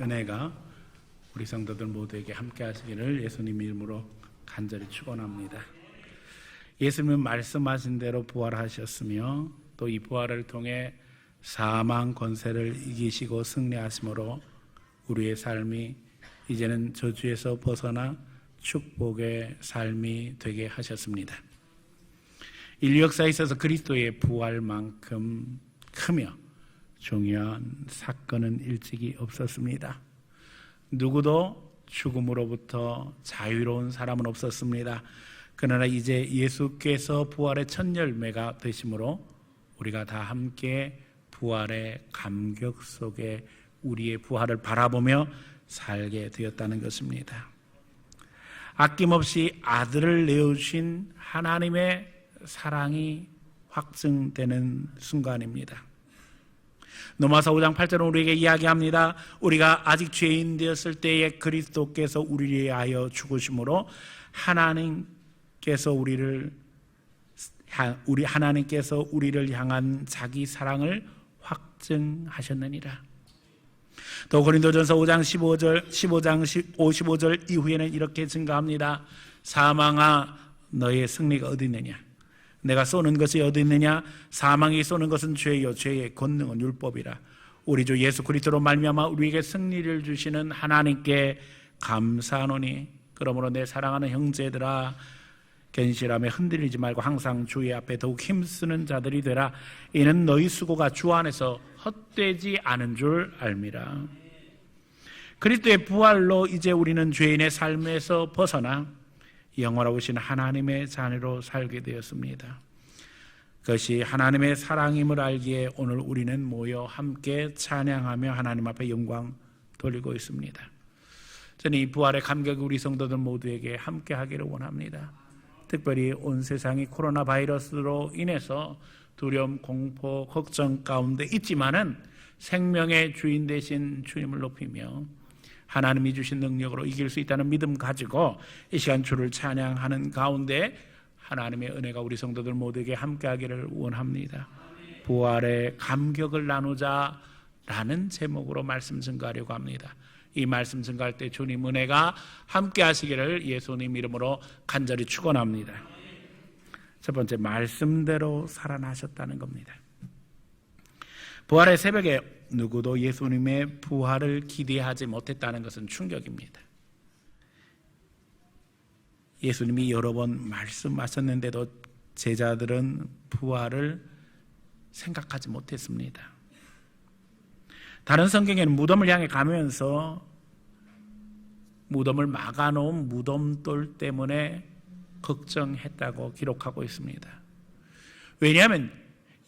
은혜가 우리 성도들 모두에게 함께 하시기를 예수님 이름으로 간절히 축원합니다. 예수님은 말씀하신 대로 부활하셨으며 또 이 부활을 통해 사망 권세를 이기시고 승리하심으로 우리의 삶이 이제는 저주에서 벗어나 축복의 삶이 되게 하셨습니다. 인류 역사에 있어서 그리스도의 부활만큼 크며 중요한 사건은 일찍이 없었습니다. 누구도 죽음으로부터 자유로운 사람은 없었습니다. 그러나 이제 예수께서 부활의 첫 열매가 되심으로 우리가 다 함께 부활의 감격 속에 우리의 부활을 바라보며 살게 되었다는 것입니다. 아낌없이 아들을 내어주신 하나님의 사랑이 확증되는 순간입니다. 로마서 5장 8절은 우리에게 이야기합니다. 우리가 아직 죄인 되었을 때에 그리스도께서 우리를 위하여 죽으심으로 하나님께서 우리를 우리 하나님께서 우리를 향한 자기 사랑을 확증하셨느니라. 또 고린도전서 5장 15절 15장 55절 이후에는 이렇게 증가합니다. 사망아 너의 승리가 어디 있느냐? 내가 쏘는 것이 어디 있느냐? 사망이 쏘는 것은 죄요 죄의 권능은 율법이라. 우리 주 예수 그리스도로 말미암아 우리에게 승리를 주시는 하나님께 감사하노니 그러므로 내 사랑하는 형제들아 견실함에 흔들리지 말고 항상 주의 앞에 더욱 힘쓰는 자들이 되라 이는 너희 수고가 주 안에서 헛되지 않은 줄 알미라 그리스도의 부활로 이제 우리는 죄인의 삶에서 벗어나 영원하신 하나님의 자녀로 살게 되었습니다. 그것이 하나님의 사랑임을 알기에 오늘 우리는 모여 함께 찬양하며 하나님 앞에 영광 돌리고 있습니다. 저는 이 부활의 감격이 우리 성도들 모두에게 함께 하기를 원합니다. 특별히 온 세상이 코로나 바이러스로 인해서 두려움, 공포, 걱정 가운데 있지만은 생명의 주인 되신 주님을 높이며 하나님이 주신 능력으로 이길 수 있다는 믿음 가지고 이 시간 주를 찬양하는 가운데 하나님의 은혜가 우리 성도들 모두에게 함께하기를 원합니다. 부활의 감격을 나누자라는 제목으로 말씀 증가하려고 합니다. 이 말씀 증가할 때 주님 은혜가 함께 하시기를 예수님 이름으로 간절히 축원합니다. 첫 번째 말씀대로 살아나셨다는 겁니다. 부활의 새벽에 누구도 예수님의 부활을 기대하지 못했다는 것은 충격입니다. 예수님이 여러 번 말씀하셨는데도 제자들은 부활을 생각하지 못했습니다. 다른 성경에는 무덤을 향해 가면서 무덤을 막아놓은 무덤돌 때문에 걱정했다고 기록하고 있습니다. 왜냐하면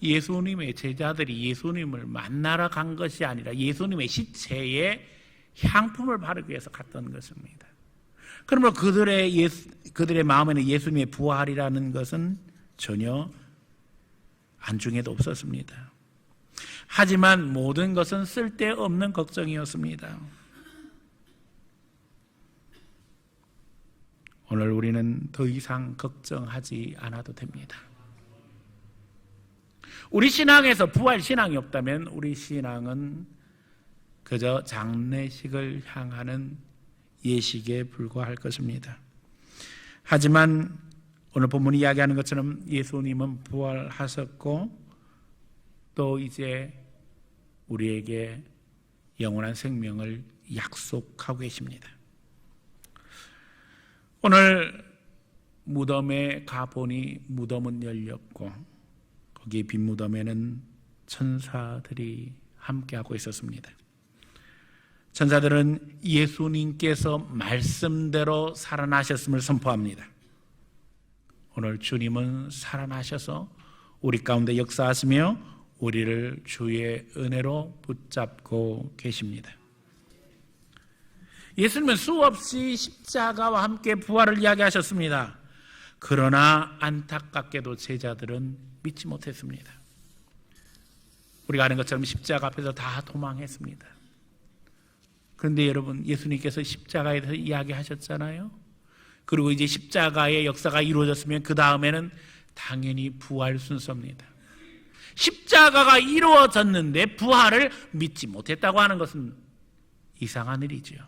예수님의 제자들이 예수님을 만나러 간 것이 아니라 예수님의 시체에 향품을 바르기 위해서 갔던 것입니다. 그러므로 그들의 예수, 그들의 마음에는 예수님의 부활이라는 것은 전혀 안중에도 없었습니다. 하지만 모든 것은 쓸데없는 걱정이었습니다. 오늘 우리는 더 이상 걱정하지 않아도 됩니다. 우리 신앙에서 부활 신앙이 없다면 우리 신앙은 그저 장례식을 향하는 예식에 불과할 것입니다. 하지만 오늘 본문이 이야기하는 것처럼 예수님은 부활하셨고 또 이제 우리에게 영원한 생명을 약속하고 계십니다. 오늘 무덤에 가보니 무덤은 열렸고 거기 빈 무덤에는 천사들이 함께하고 있었습니다. 천사들은 예수님께서 말씀대로 살아나셨음을 선포합니다. 오늘 주님은 살아나셔서 우리 가운데 역사하시며 우리를 주의 은혜로 붙잡고 계십니다. 예수님은 수없이 십자가와 함께 부활을 이야기하셨습니다. 그러나 안타깝게도 제자들은 믿지 못했습니다. 우리가 아는 것처럼 십자가 앞에서 다 도망했습니다. 그런데 여러분, 예수님께서 십자가에 대해서 이야기하셨잖아요. 그리고 이제 십자가의 역사가 이루어졌으면 그 다음에는 당연히 부활 순서입니다. 십자가가 이루어졌는데 부활을 믿지 못했다고 하는 것은 이상한 일이지요.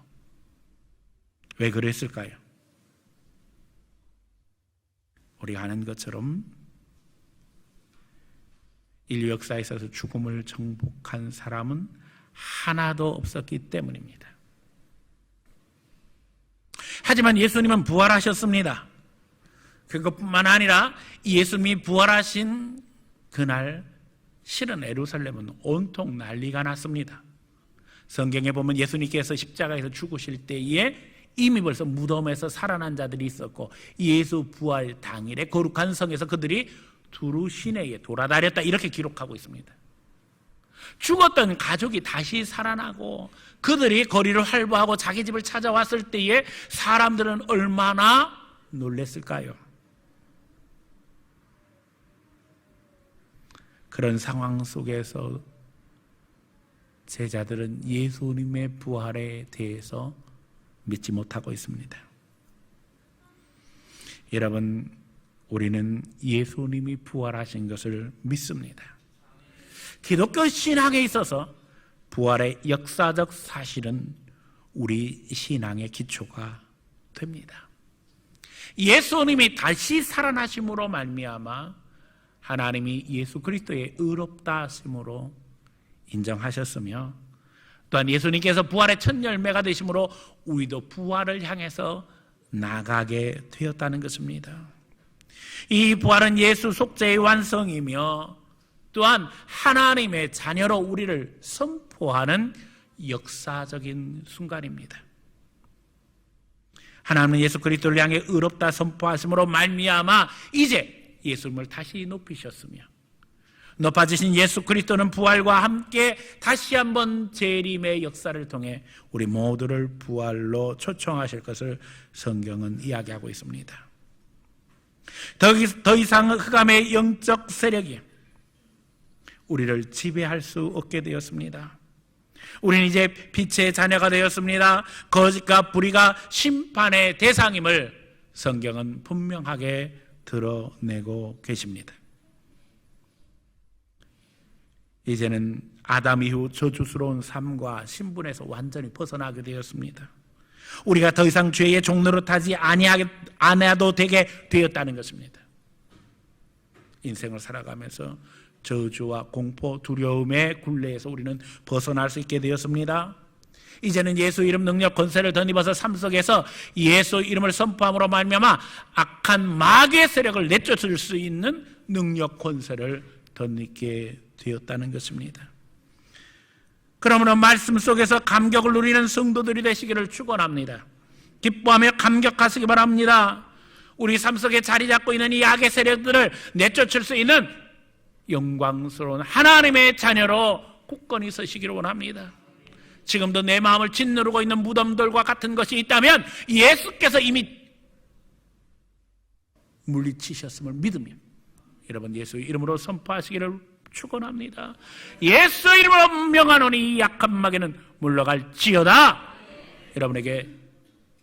왜 그랬을까요? 우리가 아는 것처럼 인류 역사에 있어서 죽음을 정복한 사람은 하나도 없었기 때문입니다. 하지만 예수님은 부활하셨습니다. 그것뿐만 아니라 예수님이 부활하신 그날 실은 에루살렘은 온통 난리가 났습니다. 성경에 보면 예수님께서 십자가에서 죽으실 때에 이미 벌써 무덤에서 살아난 자들이 있었고 예수 부활 당일에 거룩한 성에서 그들이 두루 시내에 돌아다녔다 이렇게 기록하고 있습니다. 죽었던 가족이 다시 살아나고 그들이 거리를 활보하고 자기 집을 찾아왔을 때에 사람들은 얼마나 놀랬을까요? 그런 상황 속에서 제자들은 예수님의 부활에 대해서 믿지 못하고 있습니다. 여러분, 우리는 예수님이 부활하신 것을 믿습니다. 기독교 신앙에 있어서 부활의 역사적 사실은 우리 신앙의 기초가 됩니다. 예수님이 다시 살아나심으로 말미암아 하나님이 예수 그리스도의 의롭다 하심으로 인정하셨으며 또한 예수님께서 부활의 첫 열매가 되심으로 우리도 부활을 향해서 나가게 되었다는 것입니다. 이 부활은 예수 속죄의 완성이며 또한 하나님의 자녀로 우리를 선포하는 역사적인 순간입니다. 하나님은 예수 그리스도를 향해 의롭다 선포하심으로 말미암아 이제 예수님을 다시 높이셨으며 높아지신 예수 그리스도는 부활과 함께 다시 한번 재림의 역사를 통해 우리 모두를 부활로 초청하실 것을 성경은 이야기하고 있습니다. 더 이상 흑암의 영적 세력이 우리를 지배할 수 없게 되었습니다. 우리는 이제 빛의 자녀가 되었습니다. 거짓과 불의가 심판의 대상임을 성경은 분명하게 드러내고 계십니다. 이제는 아담 이후 저주스러운 삶과 신분에서 완전히 벗어나게 되었습니다. 우리가 더 이상 죄의 종로로 타지 아니하도 되게 되었다는 것입니다. 인생을 살아가면서 저주와 공포, 두려움의 굴레에서 우리는 벗어날 수 있게 되었습니다. 이제는 예수 이름 능력 권세를 덧입어서 삶 속에서 예수 이름을 선포함으로 말미암아 악한 마귀의 세력을 내쫓을 수 있는 능력 권세를 덧입게 되었다는 것입니다. 그러므로 말씀 속에서 감격을 누리는 성도들이 되시기를 축원합니다. 기뻐하며 감격하시기 바랍니다. 우리 삶 속에 자리 잡고 있는 이 악의 세력들을 내쫓을 수 있는 영광스러운 하나님의 자녀로 굳건히 서시기를 원합니다. 지금도 내 마음을 짓누르고 있는 무덤들과 같은 것이 있다면 예수께서 이미 물리치셨음을 믿으며 여러분 예수 이름으로 선포하시기를 축원합니다. 예수 이름으로 명하노니 약한 마귀는 물러갈지어다. 여러분에게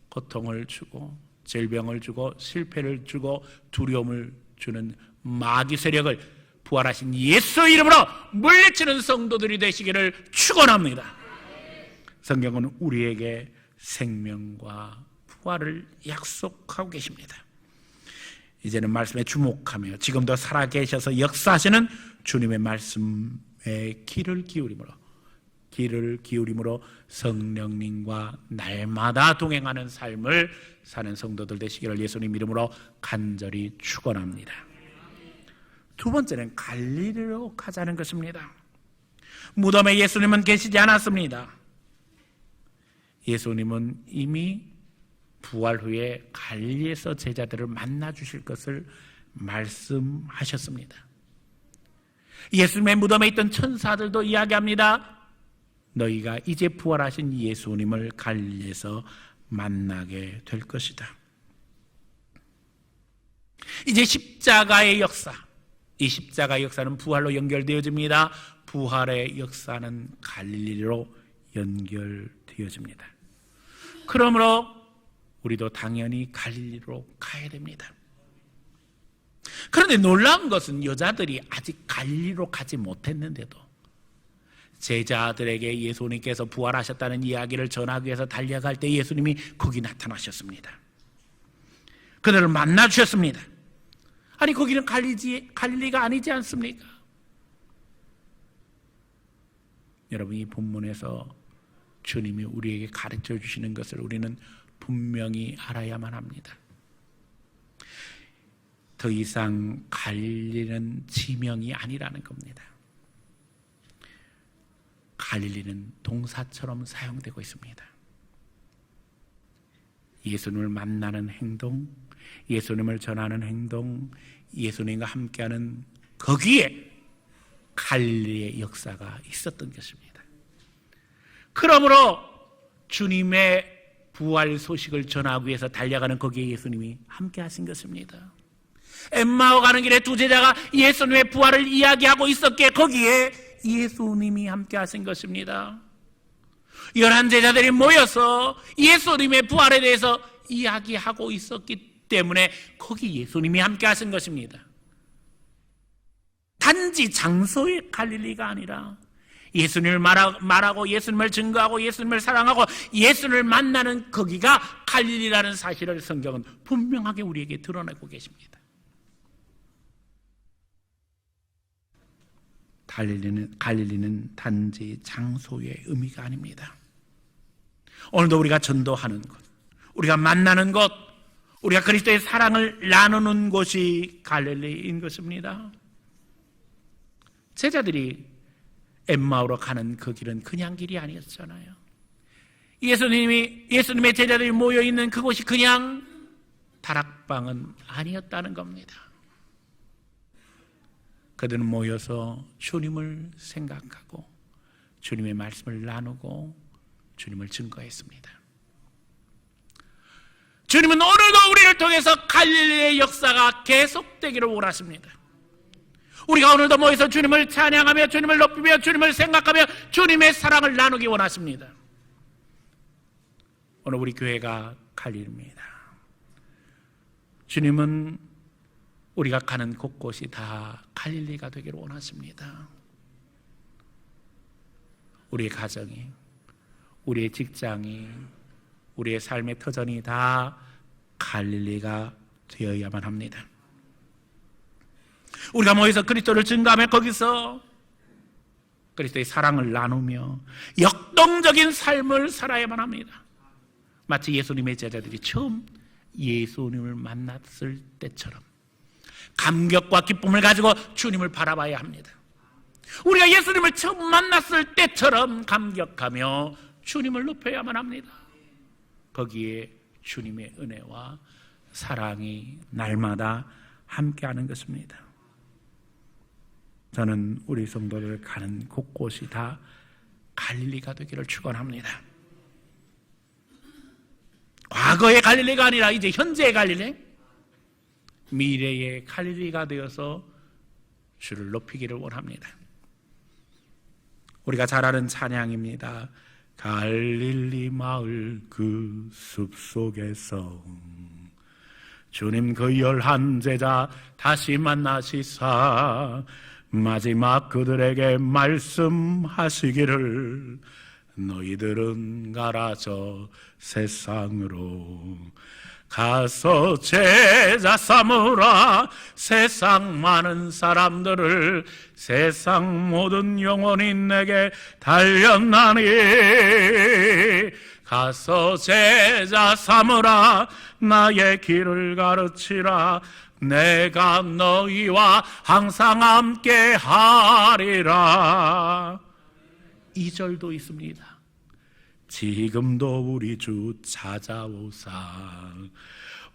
고통을 주고 질병을 주고 실패를 주고 두려움을 주는 마귀 세력을 부활하신 예수 이름으로 물리치는 성도들이 되시기를 축원합니다. 성경은 우리에게 생명과 부활을 약속하고 계십니다. 이제는 말씀에 주목하며 지금도 살아계셔서 역사하시는 주님의 말씀에 귀를 기울임으로 귀를 기울임으로 성령님과 날마다 동행하는 삶을 사는 성도들 되시기를 예수님 이름으로 간절히 축원합니다. 두 번째는 갈릴리로 가자는 것입니다. 무덤에 예수님은 계시지 않았습니다. 예수님은 이미 부활 후에 갈릴리에서 제자들을 만나 주실 것을 말씀하셨습니다. 예수님의 무덤에 있던 천사들도 이야기합니다. 너희가 이제 부활하신 예수님을 갈릴리에서 만나게 될 것이다. 이제 십자가의 역사, 이 십자가의 역사는 부활로 연결되어집니다. 부활의 역사는 갈릴리로 연결되어집니다. 그러므로 우리도 당연히 갈릴리로 가야 됩니다. 그런데 놀라운 것은 여자들이 아직 갈리로 가지 못했는데도 제자들에게 예수님께서 부활하셨다는 이야기를 전하기 위해서 달려갈 때 예수님이 거기 나타나셨습니다. 그들을 만나 주셨습니다. 아니 거기는 갈리지, 갈릴리가 아니지 않습니까? 여러분 이 본문에서 주님이 우리에게 가르쳐 주시는 것을 우리는 분명히 알아야만 합니다. 더 이상 갈릴리는 지명이 아니라는 겁니다. 갈릴리는 동사처럼 사용되고 있습니다. 예수님을 만나는 행동, 예수님을 전하는 행동, 예수님과 함께하는 거기에 갈릴리의 역사가 있었던 것입니다. 그러므로 주님의 부활 소식을 전하기 위해서 달려가는 거기에 예수님이 함께 하신 것입니다. 엠마오 가는 길에 두 제자가 예수님의 부활을 이야기하고 있었기에 거기에 예수님이 함께 하신 것입니다. 열한 제자들이 모여서 예수님의 부활에 대해서 이야기하고 있었기 때문에 거기 예수님이 함께 하신 것입니다. 단지 장소의 갈릴리가 아니라 예수님을 말하고 예수님을 증거하고 예수님을 사랑하고 예수님을 만나는 거기가 갈릴리라는 사실을 성경은 분명하게 우리에게 드러내고 계십니다. 갈릴리는, 갈릴리는 단지 장소의 의미가 아닙니다. 오늘도 우리가 전도하는 것, 우리가 만나는 것, 우리가 그리스도의 사랑을 나누는 곳이 갈릴리인 것입니다. 제자들이 엠마오로 가는 그 길은 그냥 길이 아니었잖아요. 예수님이 예수님의 제자들이 모여 있는 그곳이 그냥 다락방은 아니었다는 겁니다. 그들은 모여서 주님을 생각하고 주님의 말씀을 나누고 주님을 증거했습니다. 주님은 오늘도 우리를 통해서 갈릴리의 역사가 계속되기를 원하십니다. 우리가 오늘도 모여서 주님을 찬양하며 주님을 높이며 주님을 생각하며 주님의 사랑을 나누기 원하십니다. 오늘 우리 교회가 갈릴입니다. 주님은 우리가 가는 곳곳이 다 갈릴리가 되기를 원하십니다. 우리의 가정이, 우리의 직장이, 우리의 삶의 터전이 다 갈릴리가 되어야만 합니다. 우리가 모여서 그리스도를 증가하며 거기서 그리스도의 사랑을 나누며 역동적인 삶을 살아야만 합니다. 마치 예수님의 제자들이 처음 예수님을 만났을 때처럼 감격과 기쁨을 가지고 주님을 바라봐야 합니다. 우리가 예수님을 처음 만났을 때처럼 감격하며 주님을 높여야만 합니다. 거기에 주님의 은혜와 사랑이 날마다 함께하는 것입니다. 저는 우리 성도들 가는 곳곳이 다 갈릴리가 되기를 축원합니다. 과거의 갈릴리가 아니라 이제 현재의 갈릴리, 미래의 갈릴리가 되어서 주를 높이기를 원합니다. 우리가 잘 아는 찬양입니다. 갈릴리 마을 그 숲속에서 주님 그 열한 제자 다시 만나시사 마지막 그들에게 말씀하시기를 너희들은 가라 저 세상으로 가서 제자 삼으라 세상 많은 사람들을 세상 모든 영혼이 내게 달렸나니 가서 제자 삼으라 나의 길을 가르치라 내가 너희와 항상 함께 하리라. 이 절도 있습니다. 지금도 우리 주 찾아오사.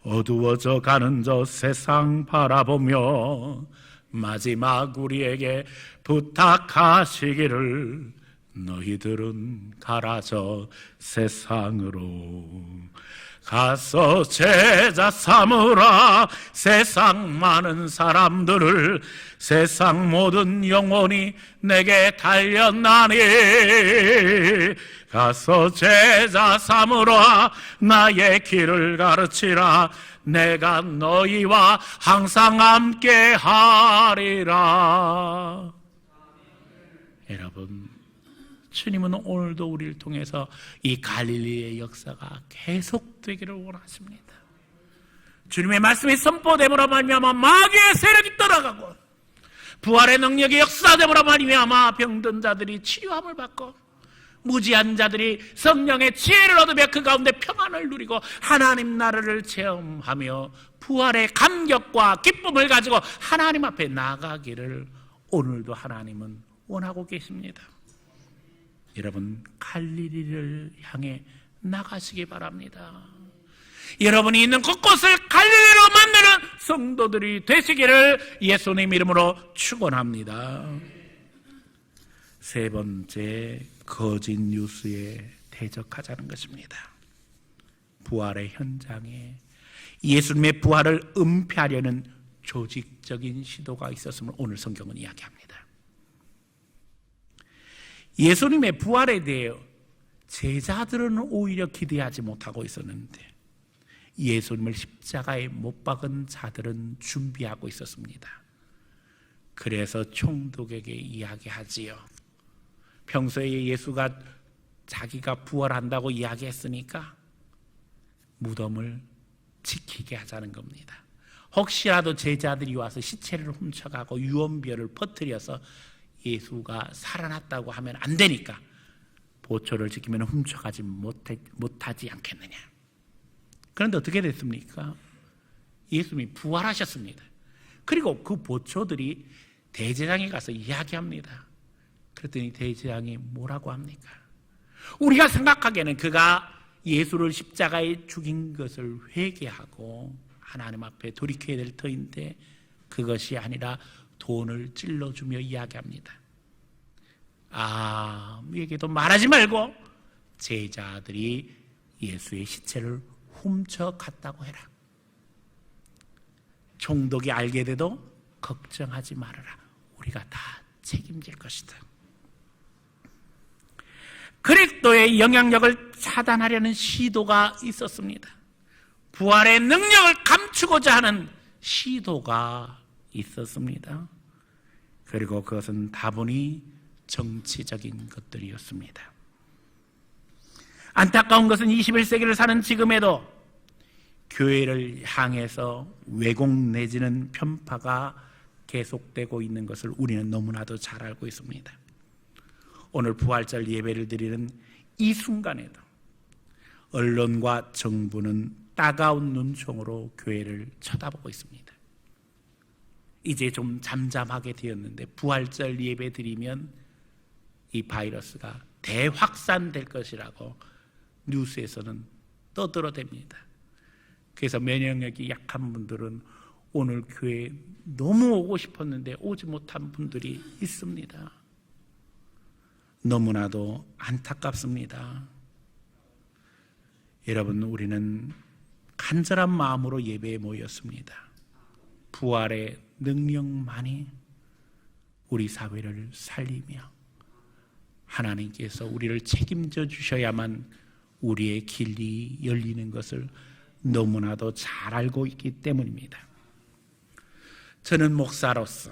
어두워져 가는 저 세상 바라보며 마지막 우리에게 부탁하시기를 너희들은 가라 저 세상으로 가서 제자 삼으라. 세상 많은 사람들을 세상 모든 영혼이 내게 달렸나니. 가서 제자 삼으라. 나의 길을 가르치라. 내가 너희와 항상 함께 하리라. 여러분 주님은 오늘도 우리를 통해서 이 갈릴리의 역사가 계속되기를 원하십니다. 주님의 말씀이 선포됨으로 말미암아 마귀의 세력이 떠나가고 부활의 능력이 역사됨으로 말미암아 병든 자들이 치유함을 받고 무지한 자들이 성령의 지혜를 얻으며 그 가운데 평안을 누리고 하나님 나라를 체험하며 부활의 감격과 기쁨을 가지고 하나님 앞에 나가기를 오늘도 하나님은 원하고 계십니다. 여러분 갈릴리를 향해 나가시기 바랍니다. 여러분이 있는 곳곳을 갈릴리로 만드는 성도들이 되시기를 예수님 이름으로 축원합니다. 세 번째 거짓 뉴스에 대적하자는 것입니다. 부활의 현장에 예수님의 부활을 은폐하려는 조직적인 시도가 있었음을 오늘 성경은 이야기합니다. 예수님의 부활에 대해 제자들은 오히려 기대하지 못하고 있었는데 예수님을 십자가에 못 박은 자들은 준비하고 있었습니다. 그래서 총독에게 이야기하지요. 평소에 예수가 자기가 부활한다고 이야기했으니까 무덤을 지키게 하자는 겁니다. 혹시라도 제자들이 와서 시체를 훔쳐가고 유언비어를 퍼뜨려서 예수가 살아났다고 하면 안 되니까 보초를 지키면 훔쳐가지 못해, 못하지 않겠느냐. 그런데 어떻게 됐습니까? 예수님이 부활하셨습니다. 그리고 그 보초들이 대제장에 가서 이야기합니다. 그랬더니 대제장이 뭐라고 합니까? 우리가 생각하기에는 그가 예수를 십자가에 죽인 것을 회개하고 하나님 앞에 돌이켜야 될 터인데 그것이 아니라 돈을 찔러주며 이야기합니다. 아무에게도 말하지 말고 제자들이 예수의 시체를 훔쳐갔다고 해라. 총독이 알게 돼도 걱정하지 말아라. 우리가 다 책임질 것이다. 그리스도의 영향력을 차단하려는 시도가 있었습니다. 부활의 능력을 감추고자 하는 시도가 있었습니다. 그리고 그것은 다분히 정치적인 것들이었습니다. 안타까운 것은 21세기를 사는 지금에도 교회를 향해서 왜곡 내지는 편파가 계속되고 있는 것을 우리는 너무나도 잘 알고 있습니다. 오늘 부활절 예배를 드리는 이 순간에도 언론과 정부는 따가운 눈총으로 교회를 쳐다보고 있습니다. 이제 좀 잠잠하게 되었는데 부활절 예배 드리면 이 바이러스가 대확산될 것이라고 뉴스에서는 떠들어댑니다. 그래서 면역력이 약한 분들은 오늘 교회 너무 오고 싶었는데 오지 못한 분들이 있습니다. 너무나도 안타깝습니다. 여러분, 우리는 간절한 마음으로 예배에 모였습니다. 부활의 능력만이 우리 사회를 살리며 하나님께서 우리를 책임져 주셔야만 우리의 길이 열리는 것을 너무나도 잘 알고 있기 때문입니다. 저는 목사로서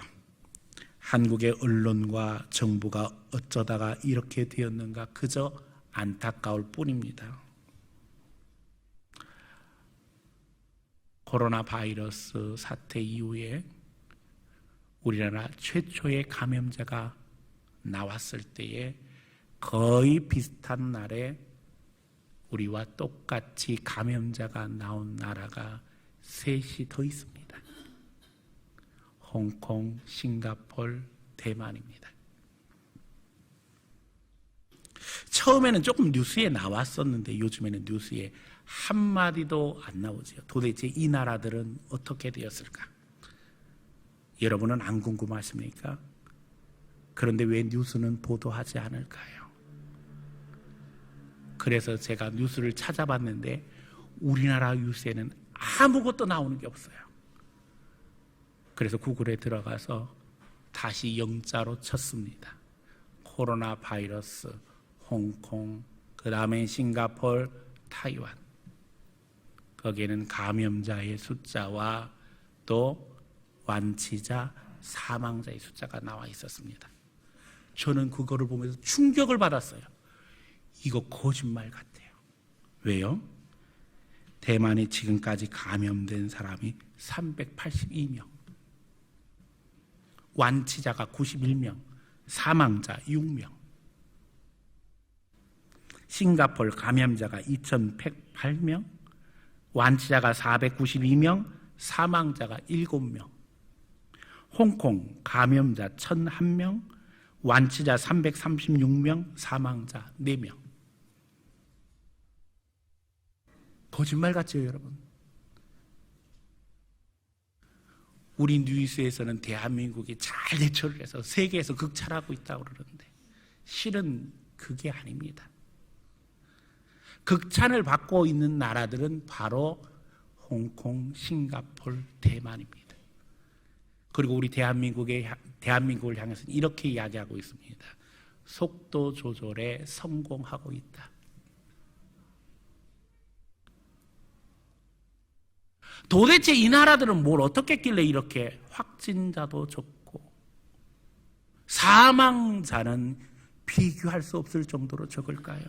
한국의 언론과 정부가 어쩌다가 이렇게 되었는가 그저 안타까울 뿐입니다. 코로나 바이러스 사태 이후에 우리나라 최초의 감염자가 나왔을 때에 거의 비슷한 날에 우리와 똑같이 감염자가 나온 나라가 셋이 더 있습니다. 홍콩, 싱가폴, 대만입니다. 처음에는 조금 뉴스에 나왔었는데 요즘에는 뉴스에 한마디도 안 나오죠. 도대체 이 나라들은 어떻게 되었을까? 여러분은 안 궁금하십니까? 그런데 왜 뉴스는 보도하지 않을까요? 그래서 제가 뉴스를 찾아봤는데 우리나라 뉴스에는 아무것도 나오는 게 없어요. 그래서 구글에 들어가서 다시 영자로 쳤습니다. 코로나 바이러스, 홍콩, 그 다음에 싱가폴, 타이완. 거기에는 감염자의 숫자와 또 완치자, 사망자의 숫자가 나와 있었습니다. 저는 그거를 보면서 충격을 받았어요. 이거 거짓말 같아요. 왜요? 대만에 지금까지 감염된 사람이 382명, 완치자가 91명, 사망자 6명, 싱가폴 감염자가 2,108명, 완치자가 492명, 사망자가 7명, 홍콩 감염자 1,001명, 완치자 336명, 사망자 4명. 거짓말 같죠, 여러분? 우리 뉴스에서는 대한민국이 잘 대처를 해서 세계에서 극찬하고 있다고 그러는데 실은 그게 아닙니다. 극찬을 받고 있는 나라들은 바로 홍콩, 싱가폴, 대만입니다. 그리고 우리 대한민국의 대한민국을 향해서 이렇게 이야기하고 있습니다. 속도 조절에 성공하고 있다. 도대체 이 나라들은 뭘 어떻게 했길래 이렇게 확진자도 적고 사망자는 비교할 수 없을 정도로 적을까요?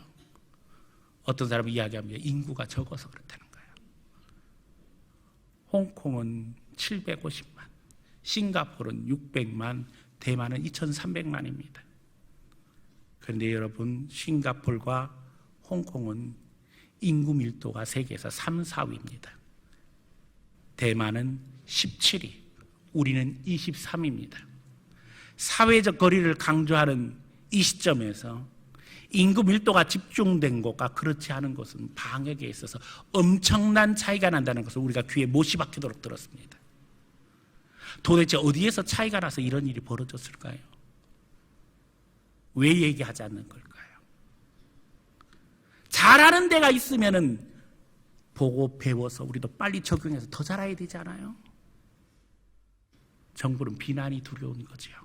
어떤 사람이 이야기합니다. 인구가 적어서 그렇다는 거예요. 홍콩은 750만, 싱가포르는 600만, 대만은 2,300만입니다. 그런데 여러분, 싱가폴과 홍콩은 인구 밀도가 세계에서 3, 4위입니다. 대만은 17위, 우리는 23위입니다. 사회적 거리를 강조하는 이 시점에서 인구 밀도가 집중된 곳과 그렇지 않은 곳은 방역에 있어서 엄청난 차이가 난다는 것을 우리가 귀에 못이 박히도록 들었습니다. 도대체 어디에서 차이가 나서 이런 일이 벌어졌을까요? 왜 얘기하지 않는 걸까요? 잘하는 데가 있으면은 보고 배워서 우리도 빨리 적용해서 더 잘해야 되지 않아요? 정부는 비난이 두려운 거지요.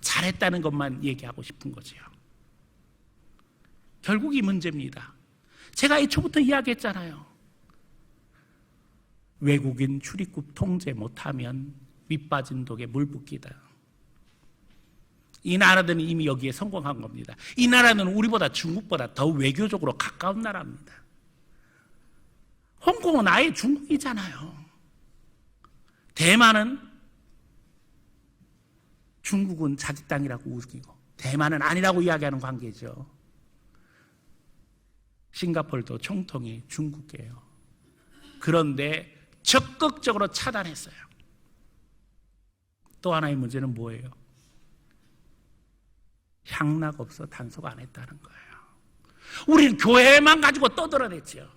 잘했다는 것만 얘기하고 싶은 거지요. 결국 이 문제입니다. 제가 애초부터 이야기했잖아요. 외국인 출입국 통제 못하면 밑빠진 독에 물 붓기다. 이 나라들은 이미 여기에 성공한 겁니다. 이 나라는 우리보다 중국보다 더 외교적으로 가까운 나라입니다. 홍콩은 아예 중국이잖아요. 대만은 중국은 자기 땅이라고 우기고 대만은 아니라고 이야기하는 관계죠. 싱가폴도 총통이 중국이에요. 그런데 적극적으로 차단했어요. 또 하나의 문제는 뭐예요? 향락 없어 단속 안 했다는 거예요. 우리는 교회만 가지고 떠들어댔죠.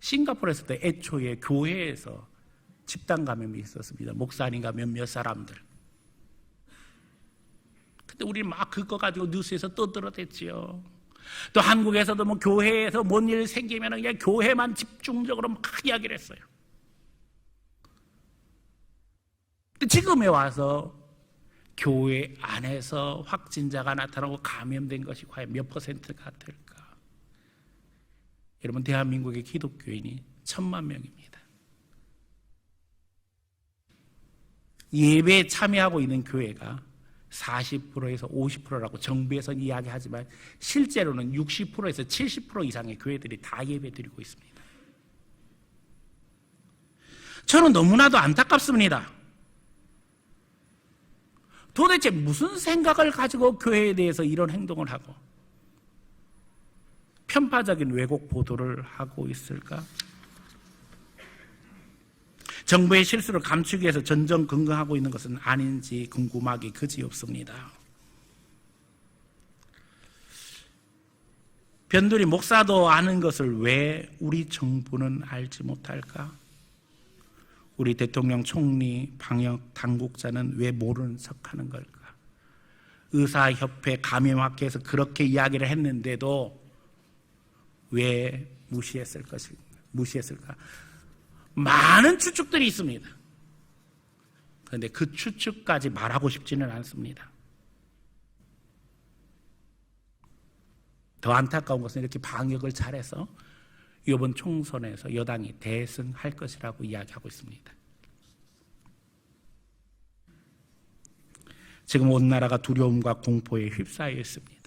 싱가포르에서 도 애초에 교회에서 집단 감염이 있었습니다. 목사님과 몇몇 사람들. 근데 우리 막 그거 가지고 뉴스에서 떠들어댔지요. 또 한국에서도 뭐 교회에서 뭔 일 생기면 그냥 교회만 집중적으로 막 이야기를 했어요. 근데 지금에 와서 교회 안에서 확진자가 나타나고 감염된 것이 과연 몇 퍼센트가 될까? 여러분 대한민국의 기독교인이 천만 명입니다. 예배에 참여하고 있는 교회가 40%에서 50%라고 정부에서는 이야기하지만 실제로는 60%에서 70% 이상의 교회들이 다 예배 드리고 있습니다. 저는 너무나도 안타깝습니다. 도대체 무슨 생각을 가지고 교회에 대해서 이런 행동을 하고 편파적인 왜곡 보도를 하고 있을까? 정부의 실수를 감추기 위해서 전전긍긍하고 있는 것은 아닌지 궁금하기 그지 없습니다. 변두리 목사도 아는 것을 왜 우리 정부는 알지 못할까? 우리 대통령 총리 방역 당국자는 왜 모르는 척하는 걸까? 의사협회 감염학회에서 그렇게 이야기를 했는데도 왜 무시했을 것인가? 무시했을까? 많은 추측들이 있습니다. 그런데 그 추측까지 말하고 싶지는 않습니다. 더 안타까운 것은 이렇게 방역을 잘해서 이번 총선에서 여당이 대승할 것이라고 이야기하고 있습니다. 지금 온 나라가 두려움과 공포에 휩싸여 있습니다.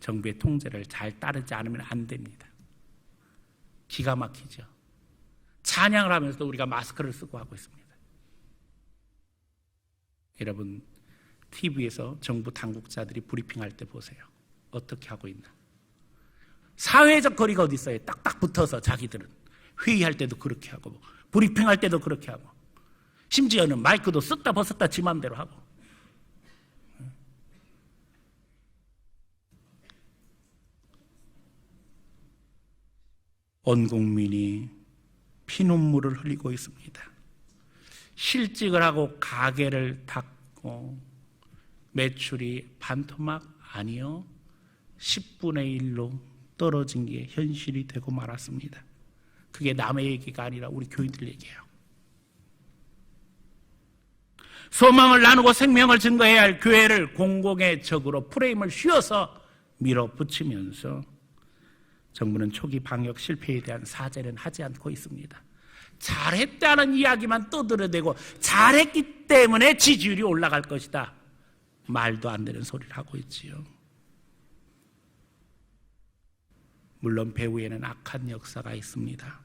정부의 통제를 잘 따르지 않으면 안 됩니다. 기가 막히죠. 찬양을 하면서도 우리가 마스크를 쓰고 하고 있습니다. 여러분, TV에서 정부 당국자들이 브리핑할 때 보세요. 어떻게 하고 있나. 사회적 거리가 어디 있어요? 딱딱 붙어서 자기들은. 회의할 때도 그렇게 하고, 브리핑할 때도 그렇게 하고, 심지어는 마이크도 썼다 벗었다 지 맘대로 하고. 온 국민이 피눈물을 흘리고 있습니다. 실직을 하고 가게를 닫고 매출이 반토막 아니요 10분의 1로 떨어진 게 현실이 되고 말았습니다. 그게 남의 얘기가 아니라 우리 교인들 얘기예요. 소망을 나누고 생명을 증거해야 할 교회를 공공의 적으로 프레임을 씌워서 밀어붙이면서 정부는 초기 방역 실패에 대한 사죄는 하지 않고 있습니다. 잘했다는 이야기만 떠들어대고 잘했기 때문에 지지율이 올라갈 것이다. 말도 안 되는 소리를 하고 있지요. 물론 배후에는 악한 역사가 있습니다.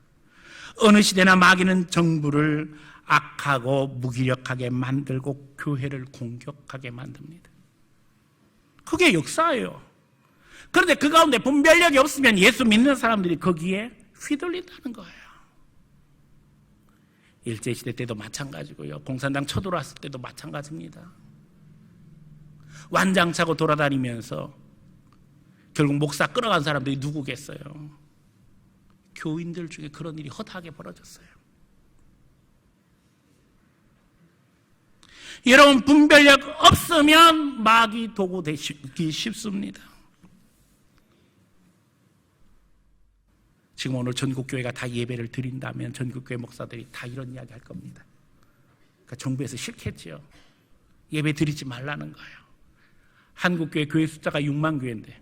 어느 시대나 마귀는 정부를 악하고 무기력하게 만들고 교회를 공격하게 만듭니다. 그게 역사예요. 그런데 그 가운데 분별력이 없으면 예수 믿는 사람들이 거기에 휘둘린다는 거예요. 일제시대 때도 마찬가지고요. 공산당 쳐들어왔을 때도 마찬가지입니다. 완장차고 돌아다니면서 결국 목사 끌어간 사람들이 누구겠어요? 교인들 중에 그런 일이 허다하게 벌어졌어요. 여러분 분별력 없으면 마귀 도구 되기 쉽습니다. 지금 오늘 전국교회가 다 예배를 드린다면 전국교회 목사들이 다 이런 이야기 할 겁니다. 그러니까 정부에서 싫겠죠. 예배 드리지 말라는 거예요. 한국교회 교회 숫자가 6만 교회인데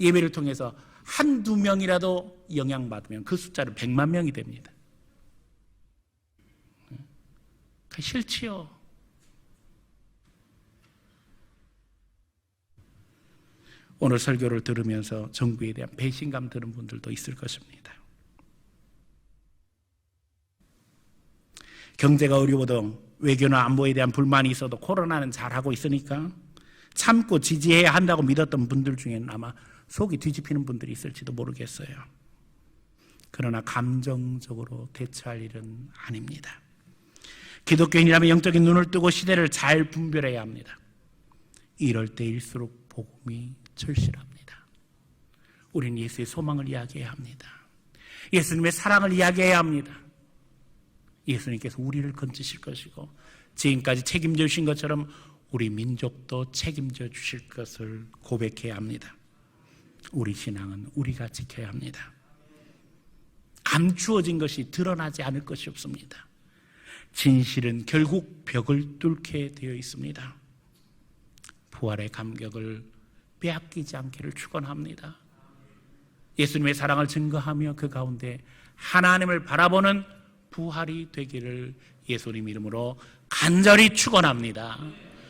예배를 통해서 한두 명이라도 영향받으면 그 숫자는 100만 명이 됩니다. 그 싫지요. 오늘 설교를 들으면서 정부에 대한 배신감 드는 분들도 있을 것입니다. 경제가 어려워도 외교나 안보에 대한 불만이 있어도 코로나는 잘하고 있으니까 참고 지지해야 한다고 믿었던 분들 중에는 아마 속이 뒤집히는 분들이 있을지도 모르겠어요. 그러나 감정적으로 대처할 일은 아닙니다. 기독교인이라면 영적인 눈을 뜨고 시대를 잘 분별해야 합니다. 이럴 때일수록 복음이 절실합니다. 우리는 예수의 소망을 이야기해야 합니다. 예수님의 사랑을 이야기해야 합니다. 예수님께서 우리를 건지실 것이고 지금까지 책임져 주신 것처럼 우리 민족도 책임져 주실 것을 고백해야 합니다. 우리 신앙은 우리가 지켜야 합니다. 감추어진 것이 드러나지 않을 것이 없습니다. 진실은 결국 벽을 뚫게 되어 있습니다. 부활의 감격을 빼앗기지 않기를 축원합니다. 예수님의 사랑을 증거하며 그 가운데 하나님을 바라보는 부활이 되기를 예수님 이름으로 간절히 축원합니다.